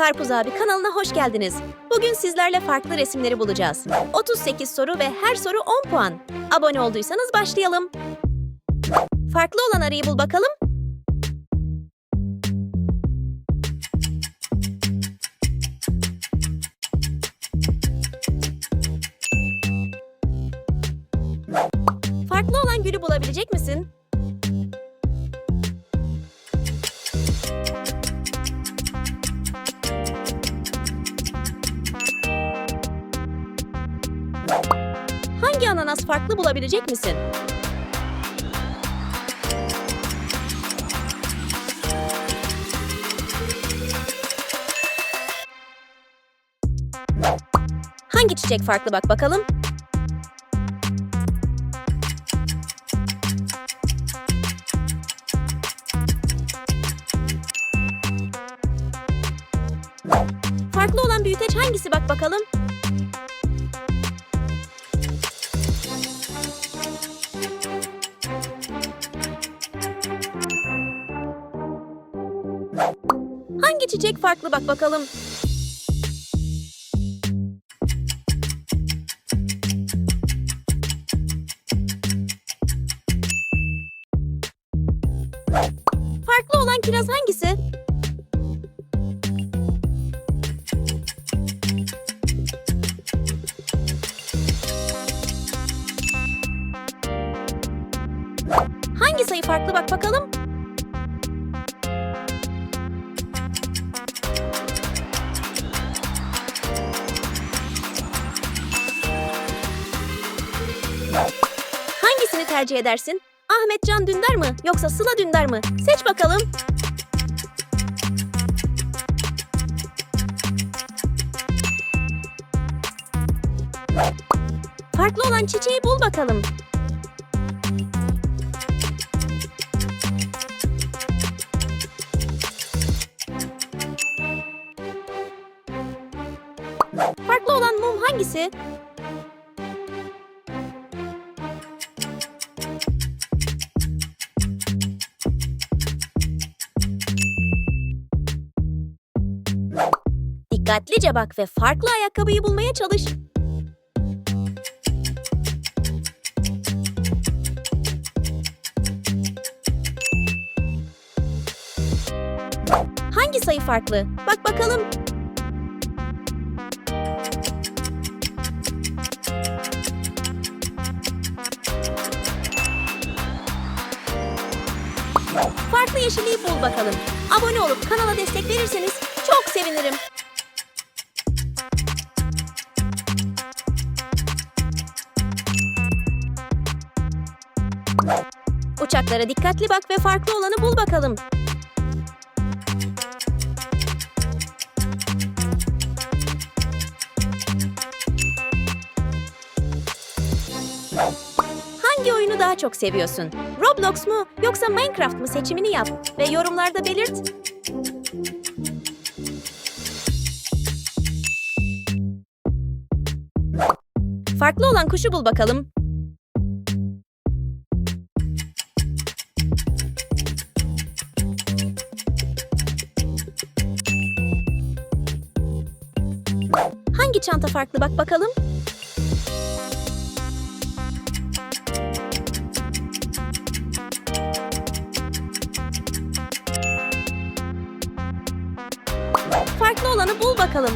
Karpuz abi kanalına hoş geldiniz. Bugün sizlerle farklı resimleri bulacağız. 38 soru ve her soru 10 puan. Abone olduysanız başlayalım. Farklı olan arıyı bul bakalım. Farklı olan gülü bulabilecek misin? Ananas farklı bulabilecek misin? Hangi çiçek farklı bak bakalım? Farklı olan büyüteç hangisi bak bakalım? Çiçek farklı bak bakalım? Farklı olan kiraz hangisi? Hangi sayı farklı bak bakalım? Hangisini tercih edersin? Ahmet Can Dündar mı yoksa Sıla Dündar mı? Seç bakalım. Farklı olan çiçeği bul bakalım. Farklı olan mum hangisi? Dikkatlice bak ve farklı ayakkabıyı bulmaya çalış. Hangi sayı farklı? Bak bakalım. Farklı yeşilliği bul bakalım. Abone olup kanala destek verirseniz çok sevinirim. Uçaklara dikkatli bak ve farklı olanı bul bakalım. Hangi oyunu daha çok seviyorsun? Roblox mu yoksa Minecraft mı seçimini yap ve yorumlarda belirt. Farklı olan kuşu bul bakalım. Hangi çanta farklı bak bakalım? Farklı olanı bul bakalım.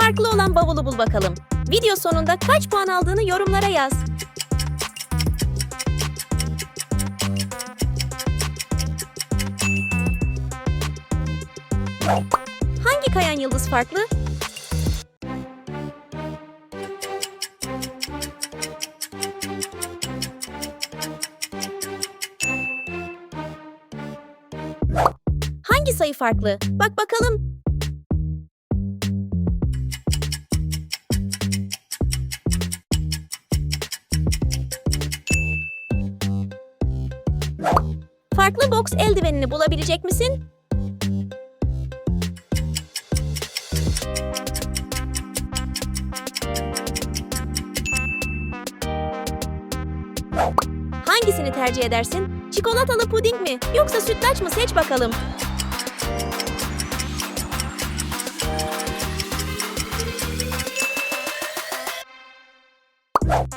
Farklı olan bavulu bul bakalım. Video sonunda kaç puan aldığını yorumlara yaz. Hangi kayan yıldız farklı? Hangi sayı farklı? Bak bakalım. Farklı boks eldivenini bulabilecek misin? Hangisini tercih edersin? Çikolatalı puding mi yoksa sütlaç mı seç bakalım.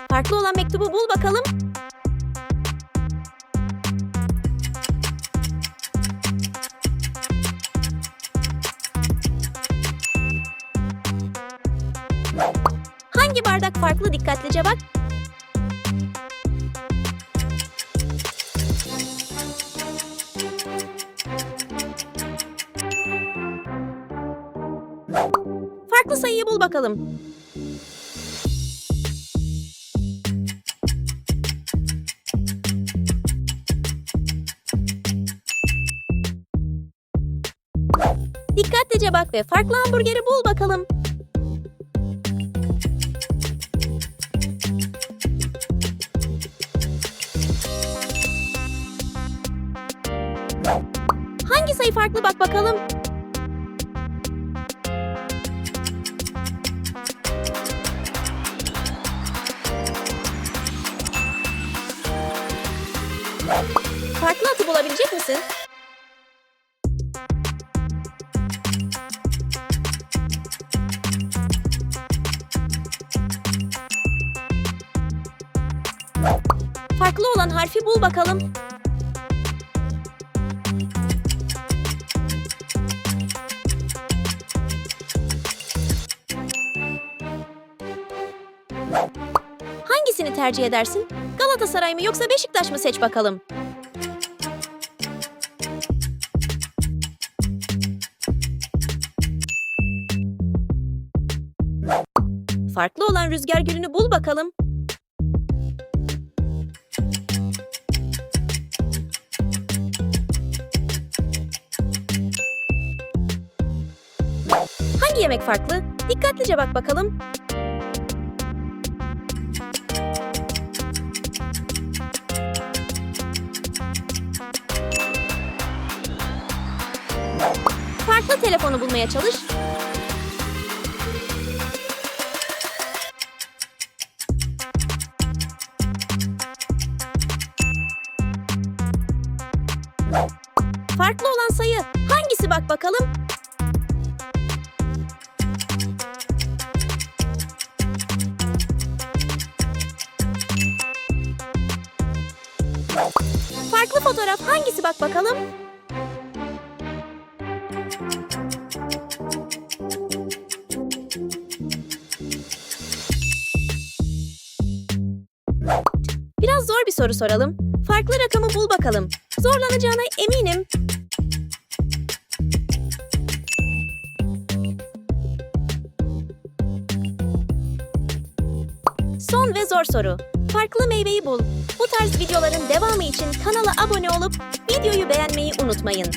Farklı olan mektubu bul bakalım. Hangi bardak farklı dikkatlice bak. Sayıyı bul bakalım. Dikkatlice bak ve farklı hamburgeri bul bakalım. Hangi sayı farklı bak bakalım. Farklı atı bulabilecek misin? Farklı olan harfi bul bakalım. Hangisini tercih edersin? Galatasaray mı yoksa Beşiktaş mı seç bakalım. Farklı olan rüzgar gülünü bul bakalım. Hangi yemek farklı? Dikkatlice bak bakalım. Farklı telefonu bulmaya çalış. Bakalım? Farklı fotoğraf hangisi bak bakalım? Biraz zor bir soru soralım. Farklı rakamı bul bakalım. Zorlanacağına eminim. Son ve zor soru. Farklı meyveyi bul. Bu tarz videoların devamı için kanala abone olup videoyu beğenmeyi unutmayın.